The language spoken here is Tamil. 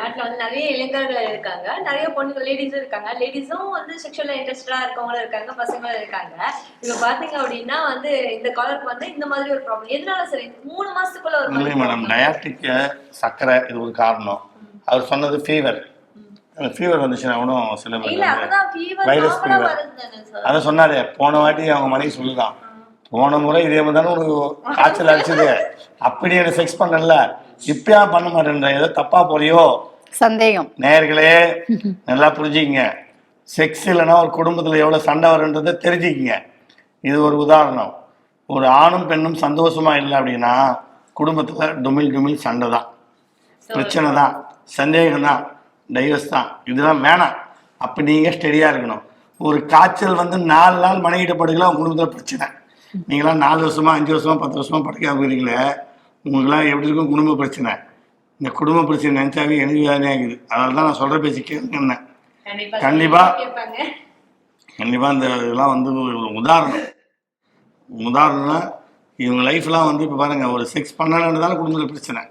நாட்டுல வந்து நிறைய இளைஞர்கள் இருக்காங்க. நிறைய பொண்ணுங்க லேடிஸும் இருக்காங்க. லேடிஸும் வந்து செக்ஷுவல் இன்ட்ரெஸ்டடா இருக்கவங்களும் இருக்காங்க பசங்களும் இருக்காங்க. இப்ப பாத்தீங்க அப்படின்னா வந்து இந்த காலருக்கு வந்து இந்த மாதிரி ஒரு ப்ராப்ளம் எதனால சரி மூணு மாசத்துக்குள்ள ஒரு மேடம் டயாட்டிக்கு சர்க்கரை இது ஒரு காரணம். அவர் சொன்னது ஃபீவர் ஃபீவர் வந்துச்சுன்னா கூட சில அதுதான் ஃபீவர் அதை சொன்னாரு. போன வாட்டி அவங்க மனைவி சொல்லுதான். போன முறை இதே மாதிரி தானே ஒரு காய்ச்சல் அடிச்சது. அப்படி எனக்கு செக்ஸ் பண்ணல. இப்பயா பண்ண மாட்டேன்ற. ஏதோ தப்பா போறியோ? சந்தேகம். நேயர்களே நல்லா புரிஞ்சுக்கங்க. செக்ஸ் இல்லைன்னா ஒரு குடும்பத்தில் எவ்வளோ சண்டை வருன்றதை தெரிஞ்சுக்கங்க. இது ஒரு உதாரணம். ஒரு ஆணும் பெண்ணும் சந்தோஷமா இல்லை அப்படின்னா குடும்பத்தில் டுமில் டுமில் சண்டை தான். பிரச்சனை தான். சந்தேகம் தான். டைவர்ஸ் தான். இதெல்லாம் வேணாம். அப்போ நீங்கள் ஸ்டெடியாக இருக்கணும். ஒரு காய்ச்சல் வந்து நாலு நாள் மனைவிட்ட படுக்கலாம் குடும்பத்தில் பிரச்சனை. நீங்களாம் நாலு வருஷமா அஞ்சு வருஷமா பத்து வருஷமா படுக்காம போயிருக்கீங்களே உங்களுக்குலாம் எப்படி இருக்கும் குடும்ப பிரச்சனை? இந்த குடும்ப பிரச்சனை நினைச்சாவே எனக்கு வேதனையாக இருக்குது. அதனால தான் நான் சொல்கிற பேச்சு கேட்குறேன் கண்டிப்பா கண்டிப்பா. கேட்பாங்க. கண்டிப்பாக இந்த இதெல்லாம் வந்து ஒரு உதாரணம். உதாரணம்னா இவங்க லைஃப்லாம் வந்து இப்போ பாருங்கள் ஒரு செக்ஸ் பண்ணலன்றதால குடும்பத்தில் பிரச்சனை.